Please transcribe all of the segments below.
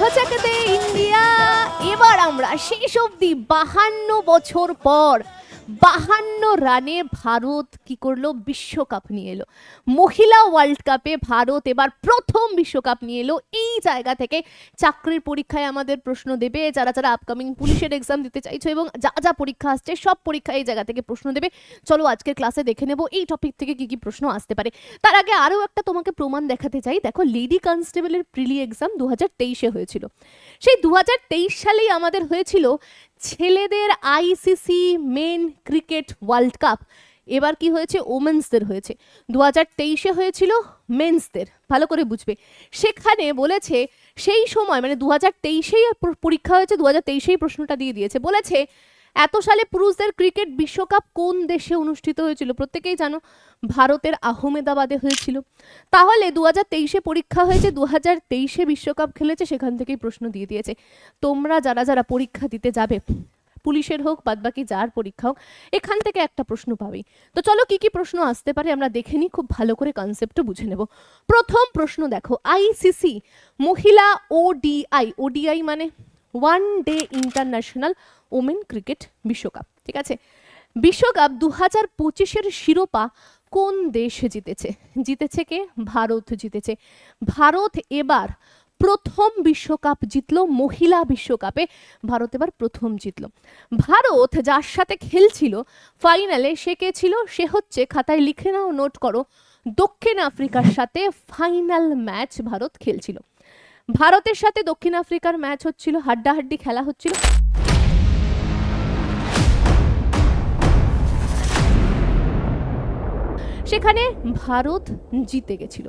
হচক দে India. এবার আমরা শেষ অবধি বাহান্ন বছর পর বাহান্ন রানে ভারত কি করল? বিশ্বকাপ নিয়ে এলো। মহিলা ওয়ার্ল্ড কাপে ভারত এবার প্রথম বিশ্বকাপ নিয়ে এলো। এই জায়গা থেকে চাকরির পরীক্ষায় আমাদের প্রশ্ন দেবে, যারা যারা আপকামিং পুলিশের এক্সাম দিতে চাইছো এবং যা যা পরীক্ষা আসছে, সব পরীক্ষা এই জায়গা থেকে প্রশ্ন দেবে। চলো আজকের ক্লাসে দেখে নেব এই টপিক থেকে কি কি প্রশ্ন আসতে পারে। তার আগে আরও একটা তোমাকে প্রমাণ দেখাতে চাই। দেখো লেডি কনস্টেবলের প্রিলি এক্সাম দু হাজার তেইশে হয়েছিল। সেই দু হাজার তেইশ সালেই আমাদের হয়েছিল ছেলেদের ICC men cricket world cup এবার কি হয়েছে? ওমেন্সদের হয়েছে। দু হাজার তেইশে হয়েছিল মেন্সদের ভালো করে বুঝবে। সেখানে বলেছে, সেই সময় মানে দু হাজার তেইশেই পরীক্ষা হয়েছে দু হাজার তেইশেই প্রশ্নটা দিয়ে দিয়েছে। বলেছে এত সালে পুরুষদের ক্রিকেট বিশ্বকাপ কোন দেশে অনুষ্ঠিত হয়েছিল? প্রত্যেকেই জানো, ভারতের আহমেদাবাদে হয়েছিল। তাহলে দু হাজার তেইশে পরীক্ষা হয়েছে দু হাজার তেইশে বিশ্বকাপ খেলেছে, সেখান থেকেই প্রশ্ন দিয়ে দিয়েছে। তোমরা যারা যারা পরীক্ষা দিতে যাবে, পুলিশের হোক, বাদবাকি যার পরীক্ষা হোক, এখান থেকে একটা প্রশ্ন পাবেই তো চলো কি কি প্রশ্ন আসতে পারে, আমরা দেখে নিই, খুব ভালো করে কনসেপ্টটা বুঝে নেব। প্রথম প্রশ্ন দেখো আইসিসি মহিলা ওডিআই ওডিআই মানে one day international women cricket বিশ্বকাপ, ঠিক আছে? বিশ্বকাপ দু হাজার পঁচিশের শিরোপা কোন দেশ জিতেছে? জিতেছে কে? ভারত জিতেছে। ভারত এবার প্রথম বিশ্বকাপ জিতলো, মহিলা বিশ্বকাপে ভারত এবার প্রথম জিতলো। ভারত যার সাথে খেলছিল, ফাইনালে সে কে ছিল? সে হচ্ছে, খাতায় লিখে নাও, নোট করো, দক্ষিণ আফ্রিকার সাথে ফাইনাল ম্যাচ ভারত খেলছিল। ভারতের সাথে দক্ষিণ আফ্রিকার ম্যাচ হচ্ছিল, হাড্ডাহাড্ডি খেলা হচ্ছিল। সেখানে ভারত জিতে গেছিল।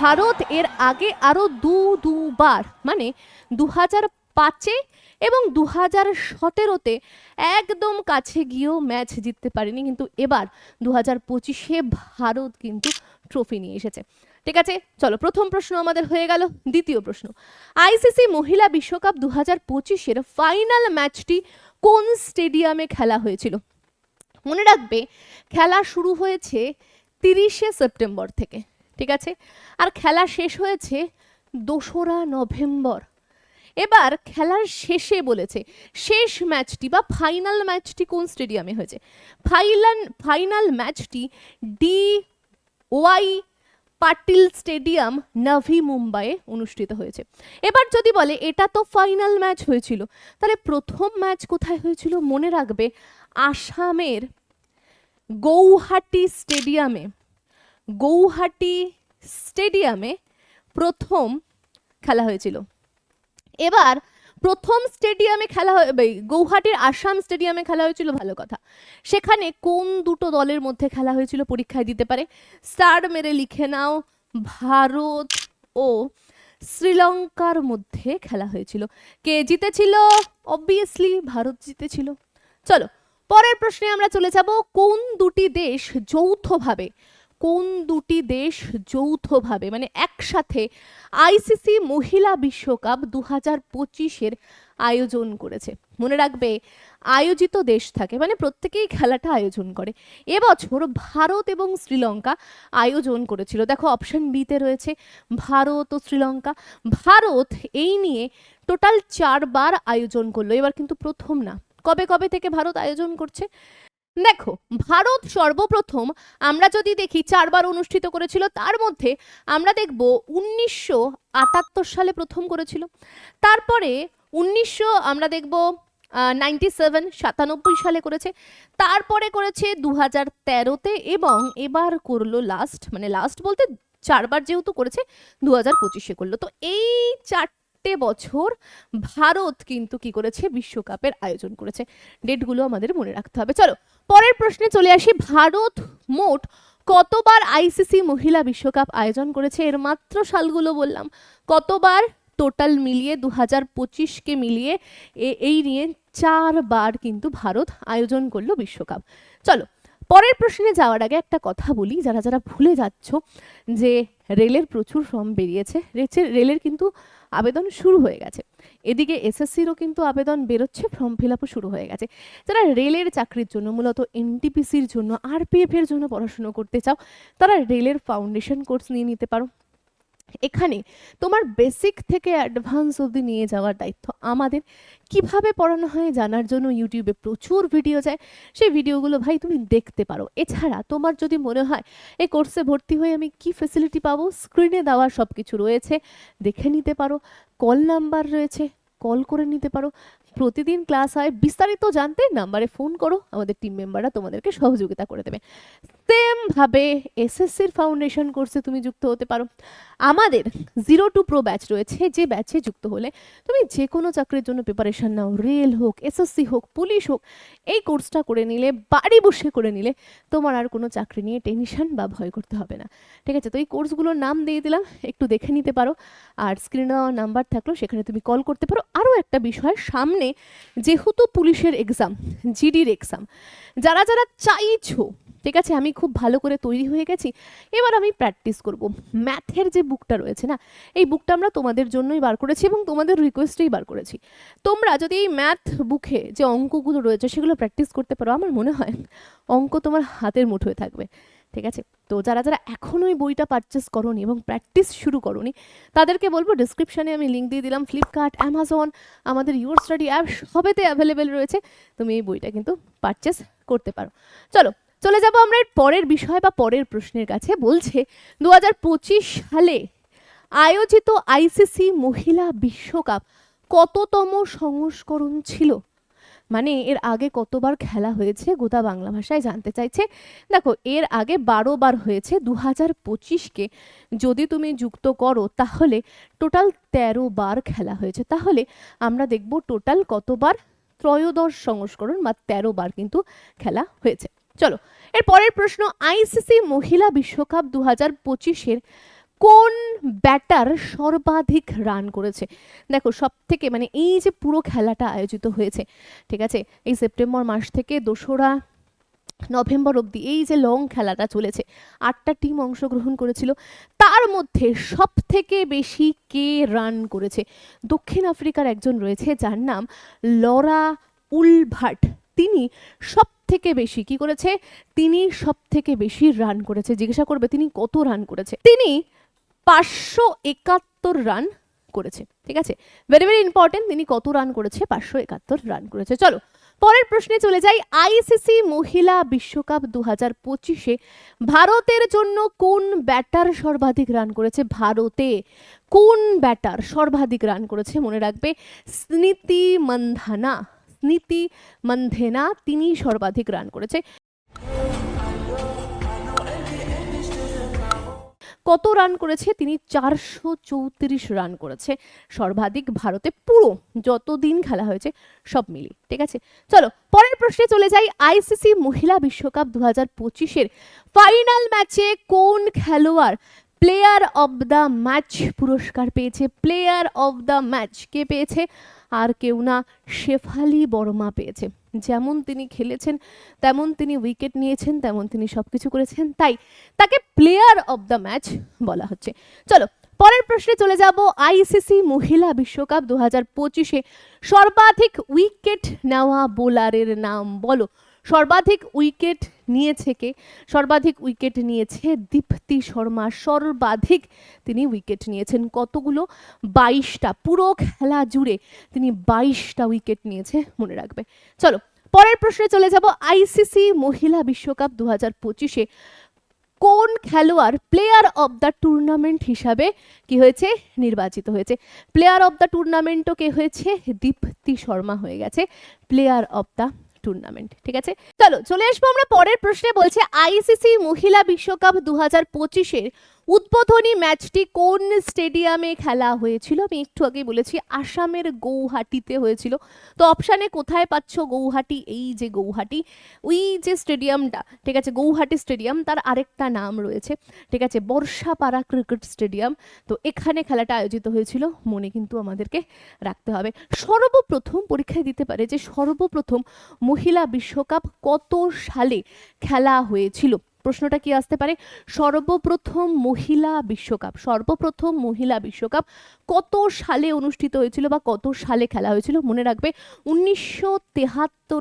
ভারত এর আগে আরও দু, দুবার মানে দু হাজার পাঁচে এবং দু হাজার সতেরোতে একদম কাছে গিয়েও ম্যাচ জিততে পারেনি। কিন্তু এবার দু হাজার পঁচিশে ভারত কিন্তু ট্রফি নিয়ে এসেছে। ঠিক আছে? চলো, প্রথম প্রশ্ন আমাদের হয়ে গেল, দ্বিতীয় প্রশ্ন। আইসিসি মহিলা বিশ্বকাপ দু হাজার পঁচিশের ফাইনাল ম্যাচটি কোন স্টেডিয়ামে খেলা হয়েছিল? মনে রাখবে, খেলা শুরু হয়েছে তিরিশে সেপ্টেম্বর থেকে, ঠিক আছে? আর খেলা শেষ হয়েছে দোসরা নভেম্বর। এবার খেলার শেষে বলেছে, শেষ ম্যাচটি বা ফাইনাল ম্যাচটি কোন স্টেডিয়ামে হয়েছে? ফাইনাল ফাইনাল ম্যাচটি D Y Patil stadium Navi মুম্বাইয়ে অনুষ্ঠিত হয়েছে। এবার যদি বলে এটা তো ফাইনাল ম্যাচ হয়েছিল, তাহলে প্রথম ম্যাচ কোথায় হয়েছিল মনে রাখবে? আসামের গৌহাটি স্টেডিয়ামে গৌহাটি স্টেডিয়ামে প্রথম খেলা হয়েছিল। এবার প্রথম স্টেডিয়ামে খেলা গৌহাটির আসাম স্টেডিয়ামে খেলা হয়েছিল ভালো কথা। সেখানে কোন দুটো দলের মধ্যে খেলা হয়েছিল পরীক্ষায় দিতে পারে? স্টার মেরে লিখে নাও, ভারত ও শ্রীলঙ্কার মধ্যে খেলা হয়েছিল। কে জিতেছিল? অবভিয়াসলি ভারত জিতেছিল। চলো, পরের প্রশ্নে আমরা চলে যাব, কোন দুটি দেশ যৌথভাবে কোন দুটি দেশ যৌথভাবে মানে একসাথে আইসিসি মহিলা বিশ্বকাপ দু হাজার পঁচিশের আয়োজন করেছে। মনে রাখবে, আয়োজিত দেশ থাকে মানে প্রত্যেকেই খেলাটা আয়োজন করে। এবছর ভারত এবং শ্রীলঙ্কা আয়োজন করেছিল। দেখো, অপশন বিতে রয়েছে ভারত ও শ্রীলঙ্কা। ভারত এই নিয়ে টোটাল চারবার আয়োজন করল, এবার কিন্তু প্রথম না। কবে কবে থেকে ভারত আয়োজন করছে? দেখো, ভারত সর্বপ্রথম আমরা যদি দেখি, চারবার অনুষ্ঠিত করেছিল, তার মধ্যে আমরা দেখব উনিশশো আটাত্তর সালে প্রথম করেছিল। তারপরে উনিশশো, আমরা দেখব নাইনটি সেভেন সাতানব্বই সালে করেছে। তারপরে করেছে দু হাজার তেরোতে এবং এবার করল লাস্ট মানে লাস্ট বলতে চারবার যেহেতু করেছে দু হাজার পঁচিশে করল। তো এই চারটে বছর ভারত কিন্তু কি করেছে? বিশ্বকাপের আয়োজন করেছে। ডেটগুলো আমাদের মনে রাখতে হবে। চলো, পরের প্রশ্নে চলে আসি। ভারত মোট কতবার আইসিসি মহিলা বিশ্বকাপ আয়োজন করেছে? এর মাত্র সালগুলো বললাম। কতবার টোটাল মিলিয়ে দু হাজার পঁচিশকে মিলিয়ে এই নিয়ে চারবার কিন্তু ভারত আয়োজন করল বিশ্বকাপ। চলো, পরের প্রশ্নে যাওয়ার আগে একটা কথা বলি। যারা যারা ভুলে যাচ্ছ যে রেলের প্রচুর ফর্ম বেরিয়েছে। রেচের রেলের কিন্তু আবেদন শুরু হয়ে গেছে। এদিকে এসএসসিরও কিন্তু আবেদন বেরোচ্ছে, ফর্ম ফিল আপও শুরু হয়ে গেছে। যারা রেলের চাকরির জন্য, মূলত এনটিপিসির জন্য আরপিএফ এর জন্য পড়াশুনো করতে চাও, তারা রেলের ফাউন্ডেশন কোর্স নিয়ে নিতে পারো। এখানে তোমার বেসিক থেকে অ্যাডভান্স অবধি নিয়ে যাওয়ার দায়িত্ব আমাদের। কীভাবে পড়ানো হয় জানার জন্য ইউটিউবে প্রচুর ভিডিও যায়। সেই ভিডিওগুলো ভাই তুমি দেখতে পারো। এছাড়া তোমার যদি মনে হয় এই কোর্সে ভর্তি হয়ে আমি কি ফেসিলিটি পাবো স্ক্রিনে দেওয়া সব কিছু রয়েছে, দেখে নিতে পারো। কল নাম্বার রয়েছে কল করে নিতে পারো। প্রতিদিন ক্লাস হয়, বিস্তারিত জানতে নাম্বারে ফোন করো। আমাদের টিম মেম্বাররা তোমাদেরকে সহযোগিতা করে দেবে। সেমভাবে এসএসসির ফাউন্ডেশন কোর্সে তুমি যুক্ত হতে পারো। আমাদের জিরো টু প্রো ব্যাচ রয়েছে, যে ব্যাচে যুক্ত হলে তুমি যে কোনো চাকরির জন্য প্রিপারেশন নাও। রেল হোক এসএসসি হোক পুলিশ হোক, এই কোর্সটা করে নিলে, বাড়ি বসে করে নিলে তোমার আর কোনো চাকরি নিয়ে টেনশন বা ভয় করতে হবে না। ঠিক আছে? তো এই কোর্সগুলোর নাম দিয়ে দিলাম, একটু দেখে নিতে পারো। আর স্ক্রিনে দেওয়া নাম্বার থাকল, সেখানে তুমি কল করতে পারো। আরও একটা বিষয়, সামনে যেহেতু পুলিশের এক্সাম জিডির এক্সাম যারা যারা চাইছো ঠিক আছে, আমি খুব ভালো করে তৈরি হয়ে গেছি, এবার আমি প্র্যাকটিস করব। ম্যাথের যে বুকটা রয়েছে না, এই বুকটা আমরা তোমাদের জন্যই বার করেছি এবং তোমাদের রিকোয়েস্টেই বার করেছি। তোমরা যদি এই ম্যাথ বুকে যে অঙ্কগুলো রয়েছে, সেগুলো প্র্যাকটিস করতে পারো, আমার মনে হয় অঙ্ক তোমার হাতের মুঠোয় থাকবে। ঠিক আছে? তো যারা যারা এখনও এই বইটা পারচেস করনি এবং প্র্যাকটিস শুরু করনি, তাদেরকে বলব ডিসক্রিপশানে আমি লিঙ্ক দিয়ে দিলাম ফ্লিপকার্ট অ্যামাজন আমাদের ইউর স্টাডি অ্যাপ সবেতে অ্যাভেলেবেল রয়েছে, তুমি এই বইটা কিন্তু পারচেস করতে পারো। চলো চলে যাব আমরা পরের বিষয় বা পরের প্রশ্নের কাছে। বলছে দু হাজার পঁচিশ সালে আয়োজিত আইসিসি মহিলা বিশ্বকাপ কততম সংস্করণ ছিল? মানে এর আগে কতবার খেলা হয়েছে গোটা বাংলা ভাষায় জানতে চাইছে। দেখো, এর আগে বারো বার হয়েছে দু হাজার পঁচিশকে। যদি তুমি যুক্ত করো, তাহলে টোটাল তেরো বার খেলা হয়েছে। তাহলে আমরা দেখব টোটাল কতবার ত্রয়োদশ সংস্করণ বা তেরো বার কিন্তু খেলা হয়েছে। চলো, এর পরের প্রশ্ন আইসিসি মহিলা বিশ্বকাপ দু হাজার পঁচিশের কোন ব্যাটার সর্বাধিক রান করেছে? দেখো সব থেকে মানে এই যে পুরো খেলাটা আয়োজিত হয়েছে, ঠিক আছে? এই সেপ্টেম্বর মাস থেকে দোসরা নভেম্বর অবধি এই যে লং খেলাটা চলেছে, আটটা টিম অংশগ্রহণ করেছিল, তার মধ্যে সব থেকে বেশি কে রান করেছে? দক্ষিণ আফ্রিকার একজন রয়েছে, যার নাম লরা উলভাট। তিনি সব থেকে বেশি কি করেছে? তিনি সব থেকে বেশি রান করেছে। জিজ্ঞাসা করবে, তিনি কত রান করেছে? তিনি পাঁচশো একাত্তর রান করেছে, ঠিক আছে? ভেরি ভেরি ইম্পর্টেন্ট তিনি কত রান করেছে? পাঁচশো একাত্তর রান করেছে। চলো, পরের প্রশ্নে চলে যাই। আইসিসি মহিলা বিশ্বকাপ দু হাজার পঁচিশে ভারতের জন্য কোন ব্যাটার সর্বাধিক রান করেছে? ভারতে কোন ব্যাটার সর্বাধিক রান করেছে? মনে রাখবে, স্মৃতি মন্ধানা। স্মৃতি মন্ধেনা তিনি সর্বাধিক রান করেছে। কত রান করেছে? তিনি চারশো চৌত্রিশ রান করেছে। সর্বাধিক ভারতে পুরো যত দিন খেলা হয়েছে সব মিলিয়ে। ঠিক আছে? চলো, পরের প্রশ্নে চলে যাই আইসিসি মহিলা বিশ্বকাপ দু হাজার পঁচিশের ফাইনাল ম্যাচে কোন খেলোয়াড় প্লেয়ার অব দ্য ম্যাচ পুরস্কার পেয়েছে? প্লেয়ার অব দ্য ম্যাচ কে পেয়েছে? আর কেউ না শেফালি বর্মা পেয়েছে। যেমন তিনি খেলেছেন, তেমন তিনি উইকেট নিয়েছেন, তেমন তিনি সব কিছু করেছেন। তাই তাকে প্লেয়ার অব দ্য ম্যাচ বলা হচ্ছে। চলো, পরের প্রশ্নে চলে যাব আইসিসি মহিলা বিশ্বকাপ দু হাজার পঁচিশে। সর্বাধিক উইকেট নেওয়া বোলারের নাম বলো। সর্বাধিক উইকেট নিয়েছে কে? সর্বাধিক উইকেট নিয়েছে দীপ্তি শর্মা। সর্বাধিক তিনি উইকেট নিয়েছেন কতগুলো? বাইশটা। পুরো খেলা জুড়ে তিনি বাইশটা উইকেট নিয়েছে মনে রাখবে। চলো, পরের প্রশ্নে চলে যাব আইসিসি মহিলা বিশ্বকাপ দু হাজার পঁচিশে। কোন খেলোয়াড় প্লেয়ার অব দ্য টুর্নামেন্ট হিসাবে কি হয়েছে? নির্বাচিত হয়েছে। প্লেয়ার অব দ্য টুর্নামেন্টও কে হয়েছে? দীপ্তি শর্মা হয়ে গেছে। প্লেয়ার অব দ্য টুর্নামেন্ট ঠিক আছে? চলো, চলে আসব আমরা পরের প্রশ্নে, বলছে আইসিসি মহিলা বিশ্বকাপ দু হাজার পঁচিশের উদ্বোধনী ম্যাচটি কোন স্টেডিয়ামে খেলা হয়েছিল? আমি একটু আগে বলেছি, আসামের গৌহাটিতে হয়েছিল। তো অপশানে কোথায় পাচ্ছ গৌহাটি? এই যে গৌহাটি, ওই যে স্টেডিয়ামটা, ঠিক আছে, গৌহাটি স্টেডিয়াম, তার আরেকটা নাম রয়েছে, ঠিক আছে, বর্ষাপাড়া ক্রিকেট স্টেডিয়াম। তো এখানে খেলাটা আয়োজিত হয়েছিল, মনে কিন্তু আমাদেরকে রাখতে হবে। সর্বপ্রথম, পরীক্ষায় দিতে পারে যে সর্বপ্রথম মহিলা বিশ্বকাপ কত সালে খেলা হয়েছিল? প্রশ্নটা কি আসতে পারে? সর্বপ্রথম মহিলা বিশ্বকাপ, সর্বপ্রথম মহিলা বিশ্বকাপ কত সালে অনুষ্ঠিত হয়েছিল বা কত সালে খেলা হয়েছিল? মনে রাখবে, উনিশশো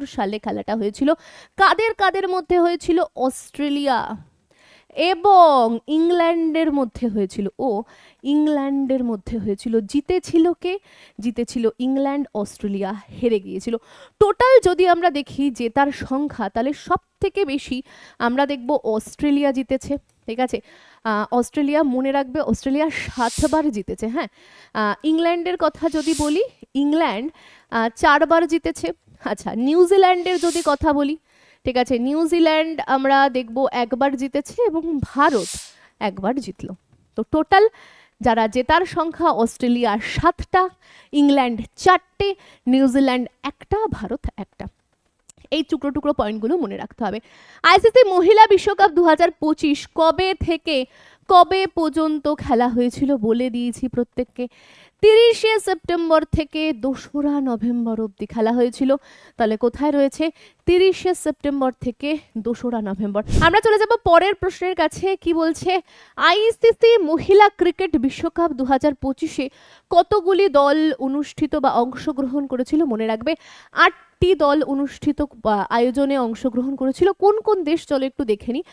সালে খেলাটা হয়েছিল। কাদের কাদের মধ্যে হয়েছিল? অস্ট্রেলিয়া। এবং ইংল্যান্ডের মধ্যে হয়েছিল, ও ইংল্যান্ডের মধ্যে হয়েছিল, জিতেছিল কে? জিতেছিল ইংল্যান্ড, অস্ট্রেলিয়া হেরে গিয়েছিল। টোটাল যদি আমরা দেখি জেতার সংখ্যা, তাহলে সব থেকে বেশি আমরা দেখব অস্ট্রেলিয়া জিতেছে, ঠিক আছে? অস্ট্রেলিয়া মনে রাখবে, অস্ট্রেলিয়া সাতবার জিতেছে হ্যাঁ? ইংল্যান্ডের কথা যদি বলি, ইংল্যান্ড চারবার জিতেছে। আচ্ছা নিউজিল্যান্ডের যদি কথা বলি ঠিক আছে নিউজিল্যান্ড আমরা দেখব একবার জিতেছে এবং ভারত একবার জিতলো। তো টোটাল যারা জেতার সংখ্যা, অস্ট্রেলিয়া সাতটা ইংল্যান্ড চারটে নিউজিল্যান্ড একটা, ভারত একটা। এই টুকরো টুকরো পয়েন্টগুলো মনে রাখতে হবে। আইসিসি মহিলা বিশ্বকাপ দু কবে থেকে, কবে পর্যন্ত খেলা হয়েছিল বলে দিয়েছি প্রত্যেককে। তিরিশে সেপ্টেম্বর থেকে দোসরা নভেম্বর অবধি খেলা হয়েছিল। তাহলে কোথায় রয়েছে তিরিশে সেপ্টেম্বর থেকে দোসরা নভেম্বর? আমরা চলে যাব পরের প্রশ্নের কাছে। কি বলছে? আইসিসি মহিলা ক্রিকেট বিশ্বকাপ দু হাজার পঁচিশে কতগুলি দল অনুষ্ঠিত বা অংশগ্রহণ করেছিল? মনে রাখবে আটটি দল অনুষ্ঠিত আয়োজনে অংশগ্রহণ করেছিল। কোন কোন দেশ, চলো একটু দেখে নিই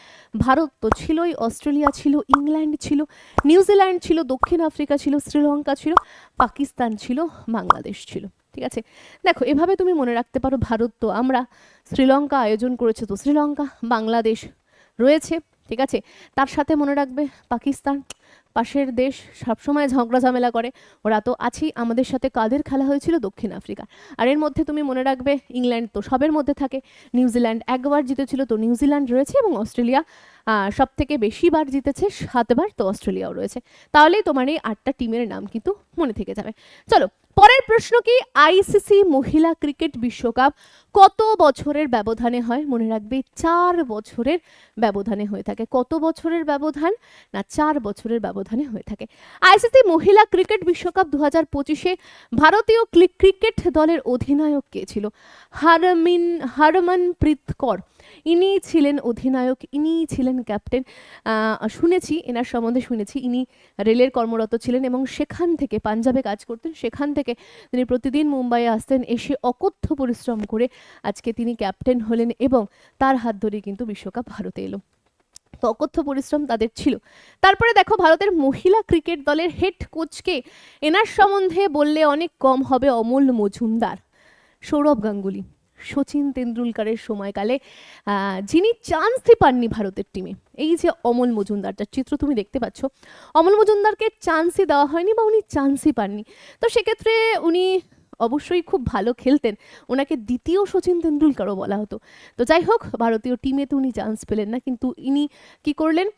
ভারত তো ছিলই, অস্ট্রেলিয়া ছিল, ইংল্যান্ড ছিল, নিউজিল্যান্ড ছিল, দক্ষিণ আফ্রিকা ছিল, শ্রীলঙ্কা ছিল, পাকিস্তান ছিল, বাংলাদেশ ছিল। ঠিক আছে? দেখো, এভাবে তুমি মনে রাখতে পারো, ভারত তো আমরা শ্রীলঙ্কা আয়োজন করেছে তো শ্রীলঙ্কা, বাংলাদেশ রয়েছে। ঠিক আছে? তার সাথে মনে রাখবে পাকিস্তান পাশের দেশ সবসময় ঝগড়া ঝামেলা করে। ওরা তো আছেই। আমাদের সাথে কাদের খেলা হয়েছিল? দক্ষিণ আফ্রিকা। আর এর মধ্যে তুমি মনে রাখবে, ইংল্যান্ড তো সবের মধ্যে থাকে। নিউজিল্যান্ড একবার জিতেছিল তো নিউজিল্যান্ড রয়েছে এবং অস্ট্রেলিয়া সব থেকে বেশি বার জিতেছে, সাতবার তো অস্ট্রেলিয়াও রয়েছে। তাহলেই তোমার এই আটটা টিমের নাম কিন্তু মনে থেকে যাবে। চলো পরের প্রশ্ন কি, আইসিসি মহিলা ক্রিকেট বিশ্বকাপ কত বছরের ব্যবধানে হয়? মনে রাখবে, চার বছরের ব্যবধানে হয়ে থাকে। কত বছরের ব্যবধান? না, চার বছরের ব্যবধানে হয়ে থাকে। আইসিসি মহিলা ক্রিকেট বিশ্বকাপ দু হাজার পঁচিশে ভারতীয় ক্রিকেট দলের অধিনায়ক কে ছিল? হারমিন, হরমনপ্রীত কর। ইনি ছিলেন অধিনায়ক, ইনি ছিলেন ক্যাপ্টেন শুনেছি, এনার সম্বন্ধে শুনেছি, ইনি রেলের কর্মরত ছিলেন এবং সেখান থেকে পাঞ্জাবে কাজ করতেন, সেখান থেকে তিনি প্রতিদিন মুম্বাইয়ে আসতেন, এসে অকথ্য পরিশ্রম করে আজকে তিনি ক্যাপ্টেন হলেন এবং তার হাত ধরেই কিন্তু বিশ্বকাপ ভারতে এলো। তো অকথ্য পরিশ্রম তাদের ছিল। তারপরে দেখো, ভারতের মহিলা ক্রিকেট দলের হেড কোচকে এনার সম্বন্ধে বললে অনেক কম হবে অমল মজুমদার, সৌরভ গাঙ্গুলি। সচিন তেন্ডুলকারের সময়কালে যিনি চান্সই পাননি ভারতের টিমে এই যে অমল মজুমদার যার চিত্র তুমি দেখতে পাচ্ছ, অমল মজুমদারকে চান্সই দেওয়া হয়নি বা উনি চান্সই পাননি। তো সেক্ষেত্রে উনি অবশ্যই খুব ভালো খেলতেন। ওনাকে দ্বিতীয় সচিন তেন্ডুলকারও বলা হতো। তো যাই হোক, ভারতীয় টিমে তো উনি চান্স পেলেন না, কিন্তু ইনি কি করলেন?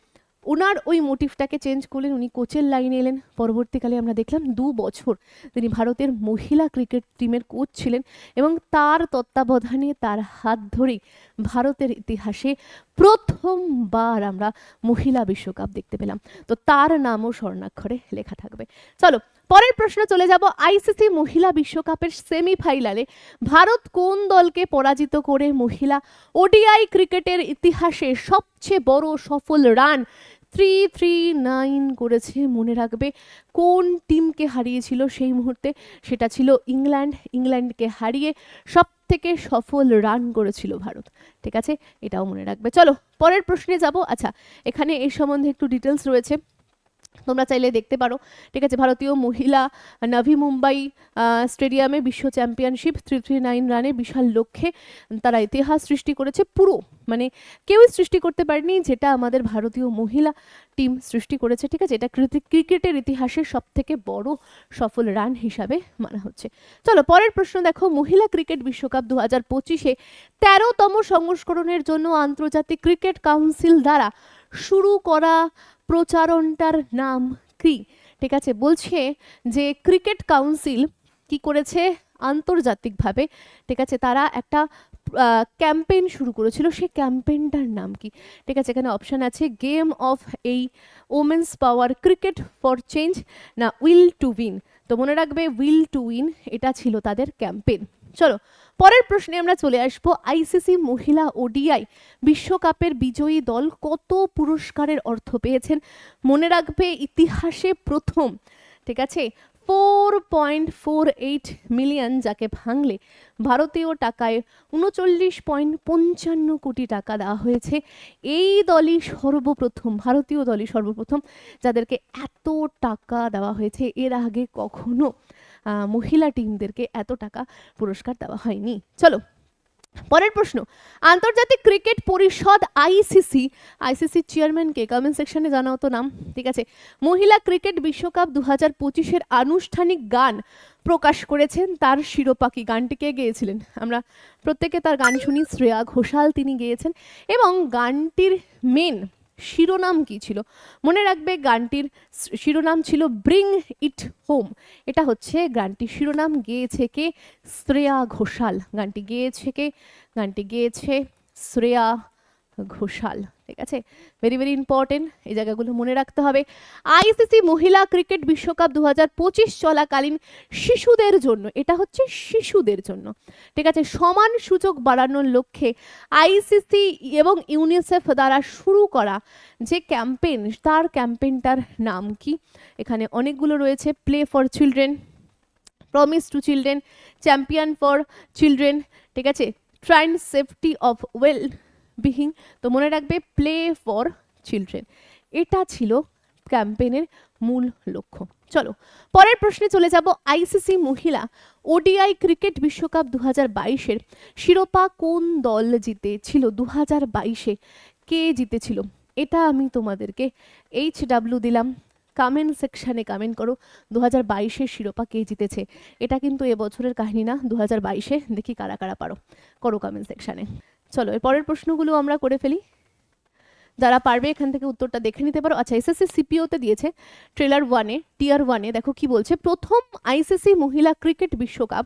ওনার ওই মোটিভটাকে চেঞ্জ করলেন, উনি কোচের লাইনে এলেন। পরবর্তীকালে আমরা দেখলাম দু বছর তিনি ভারতের মহিলা ক্রিকেট টিমের কোচ ছিলেন এবং তার তত্ত্বাবধানে তার হাত ধরেই ভারতের ইতিহাসে প্রথমবার আমরা মহিলা বিশ্বকাপ দেখতে পেলাম। তো তার নামও স্বর্ণাক্ষরে লেখা থাকবে। চলো, পরের প্রশ্ন চলে যাব। আইসিসি মহিলা বিশ্বকাপের সেমিফাইনালে ভারত কোন দলকে পরাজিত করে মহিলা ওডিআই ক্রিকেটের ইতিহাসে সবচেয়ে বড় সফল রান থ্রি থ্রি নাইন করেছে মনে রাখবে? কোন টিমকে হারিয়েছিল সেই মুহূর্তে? সেটা ছিল ইংল্যান্ড। ইংল্যান্ডকে হারিয়ে সব থেকে সফল রান করেছিল ভারত। ঠিক আছে? এটাও মনে রাখবে। চলো, পরের প্রশ্নে যাব। আচ্ছা এখানে এই সম্বন্ধে একটু ডিটেলস রয়েছে। তোমরা চাইলে দেখতে পারো। ঠিক আছে, ভারতীয় মহিলা নাভি মুম্বাই স্টেডিয়ামে বিশ্ব চ্যাম্পিয়নশিপ, থ্রি থ্রি নাইন রানে বিশাল লক্ষ্যে তারা ইতিহাস সৃষ্টি করেছে। পুরো মানে কেউই সৃষ্টি করতে পারেনি যেটা আমাদের ভারতীয় মহিলা টিম সৃষ্টি করেছে। ঠিক আছে, এটা ক্রিকেটের ইতিহাসের সব থেকে বড় সফল রান হিসাবে মানা হচ্ছে। চলো, পরের প্রশ্ন দেখো। মহিলা ক্রিকেট বিশ্বকাপ দু হাজার পঁচিশে তেরোতম সংস্করণের জন্য আন্তর্জাতিক ক্রিকেট কাউন্সিল দ্বারা শুরু করা প্রচারণটার নাম কি? ঠিক আছে, বলছে যে ক্রিকেট কাউন্সিল কি করেছে? আন্তর্জাতিকভাবে, ঠিক আছে, তারা একটা ক্যাম্পেইন শুরু করেছিল। সেই ক্যাম্পেইনটার নাম কি? ঠিক আছে, এখানে অপশান আছে, গেম অফ এই women's power cricket for change, না উইল টু উইন? তো মনে রাখবে, উইল টু উইন, এটা ছিল তাদের ক্যাম্পেইন। চলো, পরের প্রশ্নে আমরা চলে আসব। আইসিসি মহিলা ওডিআই বিশ্বকাপের বিজয়ী দল কত পুরস্কারের অর্থ পেয়েছেন? মনে রাখবে ইতিহাসে প্রথম, ঠিক আছে? Four point four eight million যাকে ভাঙলে ভারতীয় টাকায় উনচল্লিশ পয়েন্ট পঞ্চান্ন কোটি টাকা দেওয়া হয়েছে। এই দলই সর্বপ্রথম, ভারতীয় দলই সর্বপ্রথম যাদেরকে এত টাকা দেওয়া হয়েছে। এর আগে কখনো মহিলা টিমদেরকে এত টাকা পুরস্কার দেওয়া হয়নি। চলো, পরের প্রশ্ন। আন্তর্জাতিক ক্রিকেট পরিষদ আইসিসি আইসিসির চেয়ারম্যানকে কমেন্ট সেকশনে জানাও তো নাম, ঠিক আছে? মহিলা ক্রিকেট বিশ্বকাপ দু হাজার পঁচিশের আনুষ্ঠানিক গান প্রকাশ করেছেন, তার শিরোপা কি? গানটিকে গেয়েছিলেন? আমরা প্রত্যেকে তার গান শুনি, শ্রেয়া ঘোষাল তিনি গেয়েছেন এবং গানটির মেন শিরোনাম কি ছিল? মনে রাখবে গানটির শিরোনাম ছিল ব্রিং ইট হোম। এটা হচ্ছে গানটির শিরোনাম গেয়েছে কে? শ্রেয়া ঘোষাল। গানটি গেয়েছে কে? গানটি গেয়েছে শ্রেয়া ঘোষাল। ঠিক আছে? ভেরি ভেরি ইম্পর্টেন্ট এই জায়গাগুলো মনে রাখতে হবে। আইসিসি মহিলা ক্রিকেট বিশ্বকাপ দু হাজার পঁচিশ চলাকালীন শিশুদের জন্য, এটা হচ্ছে শিশুদের জন্য। ঠিক আছে? সমান সুযোগ বাড়ানোর লক্ষ্যে আইসিসি এবং ইউনিসেফ দ্বারা শুরু করা যে ক্যাম্পেইন, তার ক্যাম্পেইনটার নাম কি? এখানে অনেকগুলো রয়েছে। Play for children promise to children champion for children ঠিক আছে? Train safety of well being তো মনে রাখবে প্লে ফর চিলড্রেন এটা ছিল ক্যাম্পেইনের মূল লক্ষ্য। চলো, পরের প্রশ্নে চলে যাব আইসিসি মহিলা ওডিআই ক্রিকেট বিশ্বকাপ দু হাজার বাইশের শিরোপা কোন দল জিতেছিল? দু হাজার বাইশে কে জিতেছিল? এটা আমি তোমাদেরকে এইচ ডাব্লিউ দিলাম। কামেন্ট সেকশানে কামেন্ট করো দু হাজার বাইশের শিরোপা কে জিতেছে। এটা কিন্তু এবছরের কাহিনী না দু হাজার বাইশে। দেখি কারা কারা পারো। করো কামেন্ট সেকশানে চলো, এর পরের প্রশ্নগুলো আমরা করে ফেলি। যারা পারবে এখান থেকে উত্তরটা দেখে নিতে পারো। আচ্ছা এসএসসি সিপিওতে দিয়েছে ট্রেলার ওয়ানে টিয়ার ওয়ানে দেখো কি বলছে, প্রথম আইসিসি মহিলা ক্রিকেট বিশ্বকাপ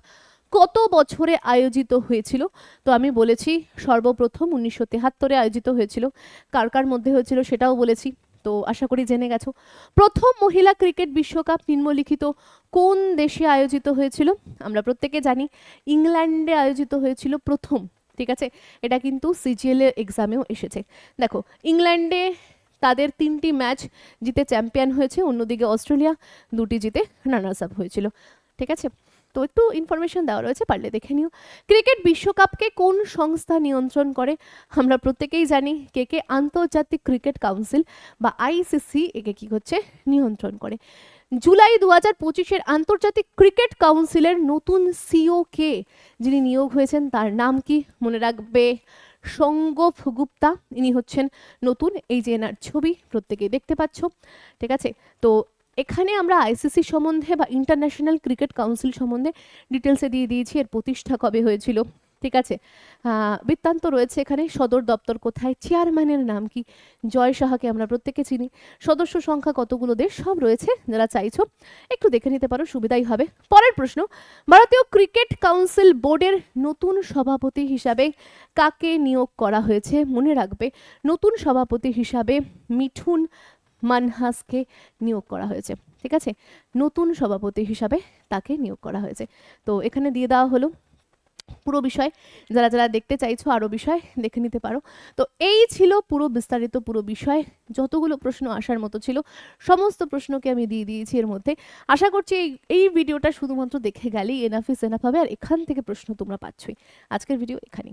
কত বছরে আয়োজিত হয়েছিল? তো আমি বলেছি, সর্বপ্রথম উনিশশো তেহাত্তরে আয়োজিত হয়েছিল। কার কার মধ্যে হয়েছিল সেটাও বলেছি, তো আশা করি জেনে গেছো। প্রথম মহিলা ক্রিকেট বিশ্বকাপ নিম্নলিখিত কোন দেশে আয়োজিত হয়েছিল? আমরা প্রত্যেকে জানি, ইংল্যান্ডে আয়োজিত হয়েছিল প্রথম ঠিক আছে? এটা কিন্তু সিজিএল এর এক্সামেও এসেছে। দেখো, ইংল্যান্ডে তাদের তিনটি ম্যাচ জিতে চ্যাম্পিয়ন হয়েছে, অন্যদিকে অস্ট্রেলিয়া, দুটি জিতে রানার্স আপ হয়েছিল। ঠিক আছে? তো একটু ইনফরমেশন দেওয়া রয়েছে, পারলে দেখে নিও। ক্রিকেট বিশ্বকাপকে কোন সংস্থা নিয়ন্ত্রণ করে? আমরা প্রত্যেকেই জানি কে কে আন্তর্জাতিক ক্রিকেট কাউন্সিল বা আইসিসি একে কি হচ্ছে? নিয়ন্ত্রণ করে। জুলাই দু হাজার পঁচিশের আন্তর্জাতিক ক্রিকেট কাউন্সিলের নতুন সিও কে, যিনি নিয়োগ হয়েছেন, তার নাম কি? মনে রাখবে সঙ্গফ গুপ্তা। ইনি হচ্ছেন নতুন, এই যে এনার ছবি, প্রত্যেকেই দেখতে পাচ্ছ। ঠিক আছে? তো এখানে আমরা আইসিসি সম্বন্ধে বা ইন্টারন্যাশনাল ক্রিকেট কাউন্সিল সম্বন্ধে ডিটেলসে দিয়ে দিয়েছি, এর প্রতিষ্ঠা কবে হয়েছিল, ঠিক আছে? বৃত্তান্ত রয়েছে এখানে, সদর দপ্তর কোথায়, চেয়ারম্যানের নাম কি, জয় সাহাকে আমরা প্রত্যেকে চিনি, সদস্য সংখ্যা কতগুলো দেশ, সব রয়েছে, যারা চাইছো, একটু দেখে নিতে পারো, সুবিধাই হবে। পরের প্রশ্ন, ভারতীয় ক্রিকেট কাউন্সিল বোর্ডের নতুন সভাপতি হিসাবে কাকে নিয়োগ করা হয়েছে? মনে রাখবে, নতুন সভাপতি হিসাবে মিঠুন মানহাসকে নিয়োগ করা হয়েছে, ঠিক আছে? নতুন সভাপতি হিসাবে তাকে নিয়োগ করা হয়েছে। তো এখানে দিয়ে দেওয়া হলো পুরো বিষয়। যারা যারা দেখতে চাইছো আরও বিষয়, দেখে নিতে পারো। তো এই ছিল পুরো বিস্তারিত পুরো বিষয়। যতগুলো প্রশ্ন আসার মতো ছিল, সমস্ত প্রশ্নকে আমি দিয়ে দিয়েছি এর মধ্যে। আশা করছি এই এই ভিডিওটা শুধুমাত্র দেখে গেলেই এনাফ ইস এনাফ হবে, আর এখান থেকে প্রশ্ন তোমরা পাচ্ছই। আজকের ভিডিও এখানেই।